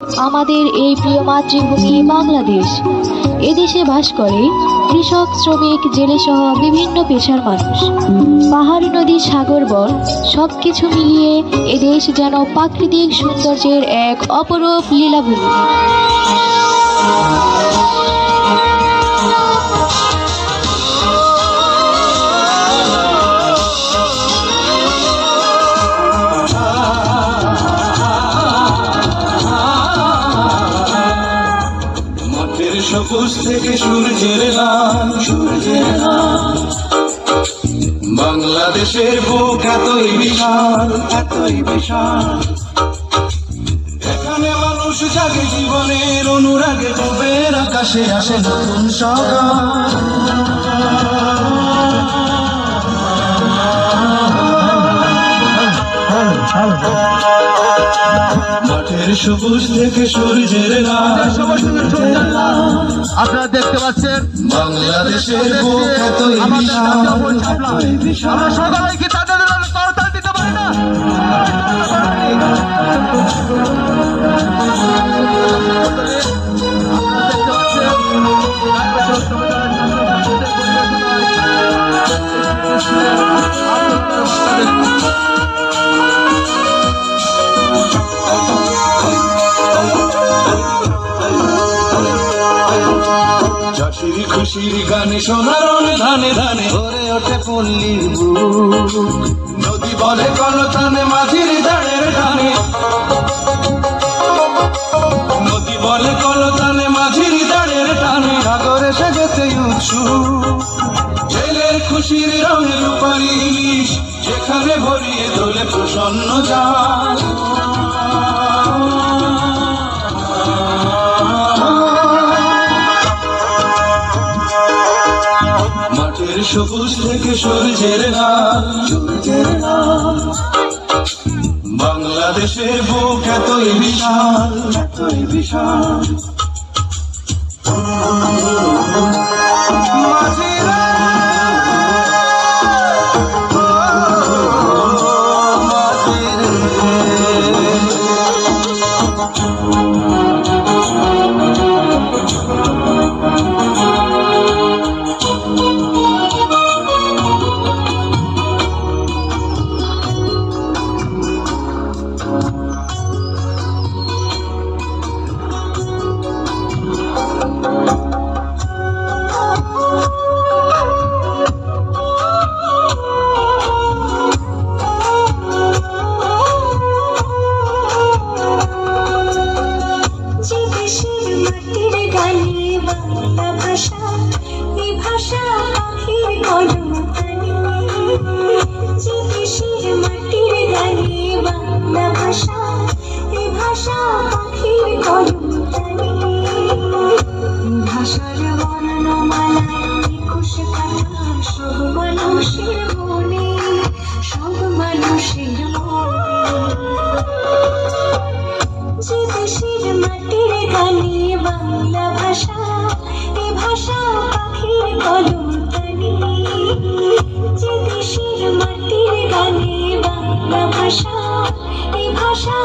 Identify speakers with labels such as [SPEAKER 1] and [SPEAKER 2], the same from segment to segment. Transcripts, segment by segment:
[SPEAKER 1] আমাদের এই প্রিয় মাতৃভূমি বাংলাদেশ। এদেশে বাস করে কৃষক, শ্রমিক জেলে সহ বিভিন্ন পেশার মানুষ। পাহাড় নদী, সাগর, বন সব কিছু মিলিয়ে এদেশ যেন প্রাকৃতিক সৌন্দর্যের এক অপরূপ লীলাভূমি।
[SPEAKER 2] সবুজ থেকে সূর্যের লাল সূর্যের লাল। বাংলাদেশের বুক এতই বিশাল এতই বিশাল। এখানে মানুষ জাগে জীবনের অনুরাগে, ডুবের আকাশে আসে নতুন সকাল। মাঠের সবুজ থেকে সূর্যের লাল।
[SPEAKER 3] আপনারা দেখতে পাচ্ছেন?
[SPEAKER 2] বাংলাদেশের
[SPEAKER 3] আমরা কি তাদের করতাল দিতে পারি না?
[SPEAKER 2] চাষির খুশির গানে সোনার ধানে ধানে ভরে ওঠে পল্লীর নদী বলে কলতানে, মাঝির দাঁড়ের টানে নদী বলে কলতানে, মাঝির দাঁড়ের টানে সাগরে সেজেতে উৎসুক। জেলের খুশির রঙে রূপারি ইলিশ যেখানে ভরিয়ে তোলে প্রসন্ন যায় সবুজ থেকে সূর্যের নাম সূর্যের লাল বাংলাদেশের বুক এতই বিশাল এতই বিশাল।
[SPEAKER 4] বাংলা ভাষা এ ভাষা পাখির কলমতানি যে দেশের মাটির গানে বাংলা ভাষা এ ভাষা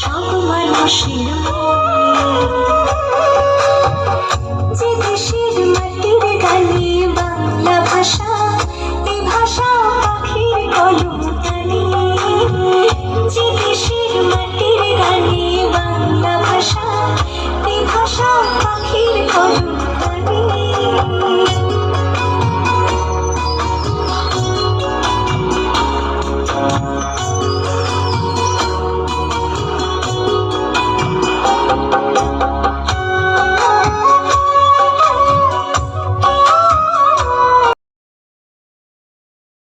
[SPEAKER 4] সব মানুষের যে দেশের মাটির গানে বাংলা ভাষা, এ ভাষা পাখির কলমকানি যে দেশের মাটির গানে বাংলা ভাষা, এ ভাষা পাখির কলমকানি